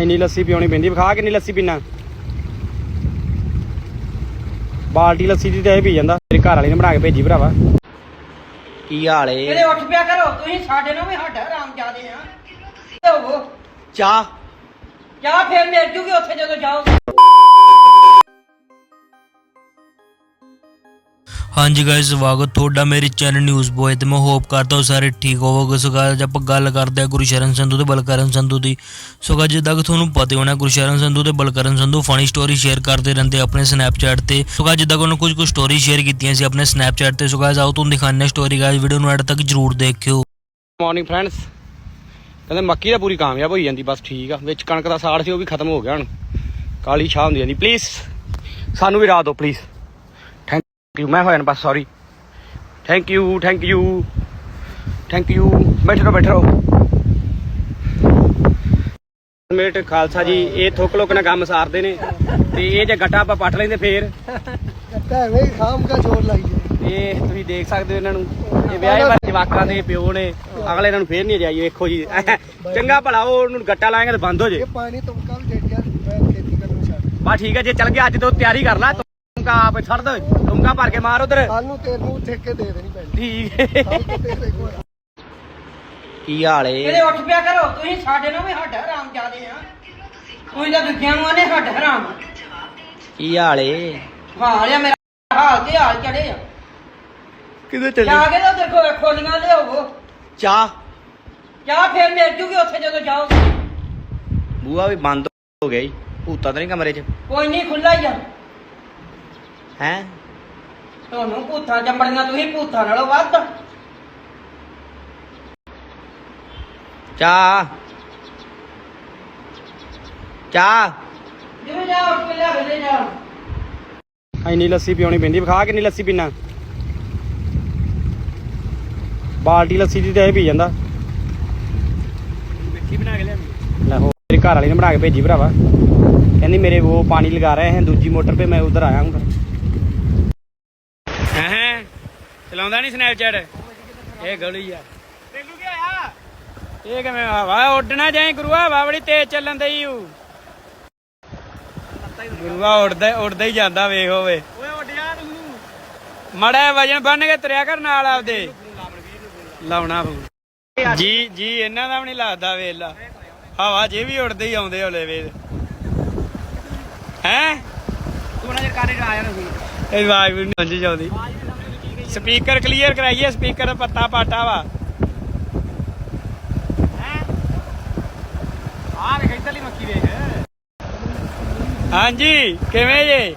ਇੰਨੀ ਲੱਸੀ ਪਿਉਣੀ ਪੈਂਦੀ। ਵਿਖਾ ਕਿੰਨੀ ਲੱਸੀ ਪੀਣਾ ਬਾਲਟੀ ਲੱਸੀ ਦੀ ਤੇ ਇਹ ਪੀ ਜਾਂਦਾ। ਮੇਰੇ ਘਰ ਵਾਲੀ ਨੇ ਬਣਾ ਕੇ ਭੇਜੀ ਭਰਾਵਾ। ਕੀ ਹਾਲ ਇਹਦੇ ਏ ਉੱਠ ਪਿਆ ਕਰੋ। ਤੁਸੀਂ ਸਾਡੇ ਨਾਲ ਵੀ ਸਾਡਾ ਆਰਾਮ ਜਾਦੇ ਆ। ਹੋਵੋ? ਚਾਹ। ਜਾਂ ਫਿਰ ਮਿਲ ਜੂਗੀ ਉੱਥੇ ਜਦੋਂ ਜਾਓਗੇ। ਹਾਂਜੀ ਗਾਇਸ ਸਵਾਗਤ ਤੁਹਾਡਾ ਮੇਰੇ ਚੈਨਲ ਨਿਊਜ਼ ਬੋਏ ਤੇ। ਮੈਂ ਹੋਪ ਕਰਦਾ ਹਾਂ ਸਾਰੇ ਠੀਕ ਹੋਵੋਗੇ। ਸੋ guys, ਆਪਾਂ ਗੱਲ ਕਰਦੇ ਹਾਂ ਗੁਰਸ਼ਰਨ ਸੰਧੂ ਤੇ ਬਲਕਰਨ ਸੰਧੂ ਦੀ। ਸੋ guys, ਜਿੱਦਾਂ ਕਿ ਤੁਹਾਨੂੰ ਪਤਾ ਹੀ ਹੋਣਾ ਗੁਰਸ਼ਰਨ ਸੰਧੂ ਤੇ Balkaran Sandhu funny story share ਕਰਦੇ ਰਹਿੰਦੇ ਆਪਣੇ ਸਨੈਪਚੈਟ ਤੇ। ਸੋ guys, ਜਿੱਦਾਂ ਕਿ ਉਹਨਾਂ ਕੁਝ ਕੁ ਸਟੋਰੀ ਸ਼ੇਅਰ ਕੀਤੀਆਂ ਸੀ ਆਪਣੇ ਸਨੈਪਚੈਟ ਤੇ। ਸੋ guys, ਆਓ ਤੁਹਾਨੂੰ ਦਿਖਾਉਂਦੇ ਹਾਂ ਸਟੋਰੀ ਗਾਇਸ ਵੀਡੀਓ ਨੂੰ ਐਡ ਤੱਕ ਜਰੂਰ ਦੇਖਿਓ। ਮਾਰਨਿੰਗ ਫਰੈਂਡਸ ਕਹਿੰਦੇ ਮੱਕੀ ਤਾਂ ਪੂਰੀ ਕਾਮਯਾਬ ਹੋਈ ਜਾਂਦੀ ਬਸ ਠੀਕ ਆ। ਵਿੱਚ ਕਣਕ ਦਾ ਸਾੜ ਸੀ ਉਹ ਵੀ ਖਤਮ ਹੋ ਗਿਆ ਹੁਣ। ਕਾਲੀ ਛਾਹ ਹੁੰਦੀ ਜਾਂਦੀ। ਪਲੀਜ਼ ਸਾਨੂੰ ਵੀ ਰਾਹ ਦਿਓ ਪਲੀਜ਼ ਮੈਂ ਹੋਇਆ ਨਾ ਬਸ sorry thank you thank you thank you ਬੈਠੋ ਬੈਠੋ। ਮੇਟ ਖਾਲਸਾ ਜੀ ਇਹ ਥੁੱਕ ਲੋਕ ਨਾਲ ਕੰਮ ਸਾਰਦੇ ਨੇ ਤੇ ਇਹ ਜੇ ਗੱਟਾ ਆਪਾਂ ਪੱਟ ਲੈਂਦੇ ਫੇਰ। ਐਵੇਂ ਖਾਮ ਕਾ ਜ਼ੋਰ ਲਾਈ ਹੈ ਇਹ ਤੁਸੀਂ ਦੇਖ ਸਕਦੇ ਹੋ ਇਹਨਾਂ ਨੂੰ ਇਹ ਵਿਆਹੇ ਵਾਲੇ ਜਵਾਕਾਂ ਦੇ ਪਿਓ ਨੇ ਅਗਲੇ ਇਹਨਾਂ ਨੂੰ ਫੇਰ ਨਹੀਂ ਜਾਈ ਵੇਖੋ ਜੀ। ਚੰਗਾ ਭਲਾ ਉਹ ਉਹਨੂੰ ਗੱਟਾ ਲਾਏਗਾ ਤੇ ਬੰਦ ਹੋ ਜੇ। ਇਹ ਪਾਣੀ ਤੁਮਕਾ ਵੀ ਡੇਟ ਗਿਆ ਮੈਂ ਖੇਤੀ ਕਰਨਾ ਛੱਡ। ਬਾ ਠੀਕ ਹੈ ਜੇ ਚੱਲ ਗਿਆ ਅੱਜ ਤੋਂ ਤਿਆਰੀ ਕਰ ਲੈ ਤੁਮਕਾ ਆਪੇ ਛੱਡ ਦੇ ਤੁਮਕਾ ਭਰ ਕੇ ਮਾਰ ਉਧਰ। ਕੱਲ ਨੂੰ ਤੈਨੂੰ ਠੇਕੇ ਦੇ ਦੇਣੀ ਪੈਣੀ। ਠੀਕ। ਹੈ ਤੋਂ ਕੋਲ ਕੀ ਹਾਲ ਇਹਦੇ ਉੱਠ ਪਿਆ ਕਰੋ ਤੁਸੀਂ ਸਾਡੇ ਨਾਲ ਵੀ ਸਾਡਾ ਆਰਾਮ ਜਾਦੇ ਆ। ਤੁਸੀਂ ਤਾਂ ਦੂਜਿਆਂ ਨੂੰ ਆਨੇ ਸਾਡਾ ਆਰਾਮ ਕੀ ਹਾਲ ਏ? ਹਾਲ ਆ ਮੇਰਾ ਹਾਲ ਤੇ ਹਾਲ ਚੜੇ ਆ। ਕਿੱਥੇ ਜਾ ਕੇ ਤਾਂ ਉਧਰ ਕੋ ਖੋਲੀਆਂ ਲਿਆਵੋ ਚਾਹ। ਜਾਂ ਫਿਰ ਮਿਲ ਜੂਗੀ ਉੱਥੇ ਜਦੋਂ ਜਾਓਗੇ। ਬੂਆ ਵੀ ਬੰਦ ਹੋ ਗਿਆ ਜੀ। ਭੂਤਾ ਤਾਂ ਨਹੀਂ ਕਮਰੇ 'ਚ। ਕੋਈ ਨਹੀਂ ਖੁੱਲਾ ਹੀ ਆ। ਹੈ? ਤੁਹਾਨੂੰ ਭੂਤਾਂ ਜੰਮੜੀਆਂ ਤੁਸੀਂ ਭੂਤਾਂ ਨਾਲੋਂ ਵੱਧ। ਚਾ ਚਾ ਜਿਵੇਂ ਜਾ ਉੱਠ ਕੇ ਲਿਆ ਕੇ ਲੈ ਜਾ ਇੰਨੀ ਲੱਸੀ ਪੀਉਣੀ ਪੈਂਦੀ ਵਿਖਾ ਕਿੰਨੀ ਲੱਸੀ ਪੀਣਾ ਬਾਲਟੀ ਲੱਸੀ ਦੀ ਤੇ ਇਹ ਪੀ ਜਾਂਦਾ। ਮਿੱਠੀ ਬਣਾ ਕੇ ਲਿਆਂਦੀ ਲੈ ਹੋ ਮੇਰੇ ਘਰ ਵਾਲੀ ਨੇ ਬਣਾ ਕੇ ਭੇਜੀ ਭਰਾਵਾ। ਕਹਿੰਦੀ ਮੇਰੇ ਉਹ ਪਾਣੀ ਲਗਾ ਰਹੇ ਹੈ ਦੂਜੀ ਮੋਟਰ ਤੇ ਮੈਂ ਉਧਰ ਆਇਆ ਹੂੰ ਚਲਾਉਂਦਾ ਨਹੀਂ ਸਨੈਪਚੈਟ ਇਹ ਗਲੀ ਆ। ਤੈਨੂੰ ਕੀ ਆਇਆ ਇਹ ਕਿਵੇਂ ਹਵਾ ਉੱਡਣਾ ਜਾਏ ਗੁਰੂਆ ਹਵਾ ਬੜੀ ਤੇਜ਼ ਚੱਲਣ ਦਈ ਊ। ਗੁਰੂਆ ਉੱਡਦਾ ਉੱਡਦਾ ਹੀ ਜਾਂਦਾ ਵੇਖ ਹੋਵੇ। ਓਏ ਉੱਡ ਜਾ ਤੂੰ। ਮੜਾ ਵਜਨ ਬੰਨ ਕੇ ਤੁਰਿਆ ਕਰ ਨਾਲ ਆਪਦੇ। ਲਾਉਣਾ ਪਊ। ਜੀ ਜੀ ਇਹਨਾਂ ਦਾ ਵੀ ਨਹੀਂ ਲੱਗਦਾ ਵੇਲਾ। ਹਵਾ ਜੇ ਵੀ ਉੱਡਦੇ ਹੀ ਆਉਂਦੇ ਹੋਲੇ ਵੇ ਹੈ? ਤੂੰ ਨਜ਼ਰ ਕਾਰੇ ਆ ਜਾਣਾ ਸੀ ਇਹ ਆਵਾਜ਼ ਵੀ ਨਹੀਂ ਸਮਝ ਆਉਂਦੀ। ਸਪੀਕਰ ਕਲੀਅਰ ਕਰਾਈਏ ਸਪੀਕਰ ਦਾ ਪੱਤਾ ਪਾਟਾ ਵਾ। ਆ ਵੇਖ ਇੱਧਰਲੀ ਮੱਕੀ ਵੇਖ ਹਾਂਜੀ ਕਿਵੇਂ ਜੇ?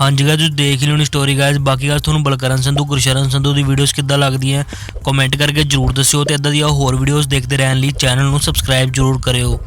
ਹਾਂਜੀ ਗਾਇਸ ਤੁਸੀਂ ਦੇਖ ਲਿਓ ਨੀ ਸਟੋਰੀ ਗਾਇਸ ਬਾਕੀ ਗੱਲ ਤੁਹਾਨੂੰ ਬਲਕਰਨ ਸੰਧੂ ਗੁਰਸ਼ਰਨ ਸੰਧੂ ਦੀ ਵੀਡੀਓਜ਼ ਕਿੱਦਾਂ ਲੱਗਦੀਆਂ ਕਮੈਂਟ ਕਰਕੇ ਜਰੂਰ ਦੱਸਿਓ ਤੇ ਇਦਾਂ ਦੀਆਂ ਹੋਰ ਵੀਡੀਓਜ਼ ਦੇਖਦੇ ਰਹਿਣ ਲਈ ਚੈਨਲ ਨੂੰ ਸਬਸਕ੍ਰਾਈਬ ਜਰੂਰ ਕਰਿਓ।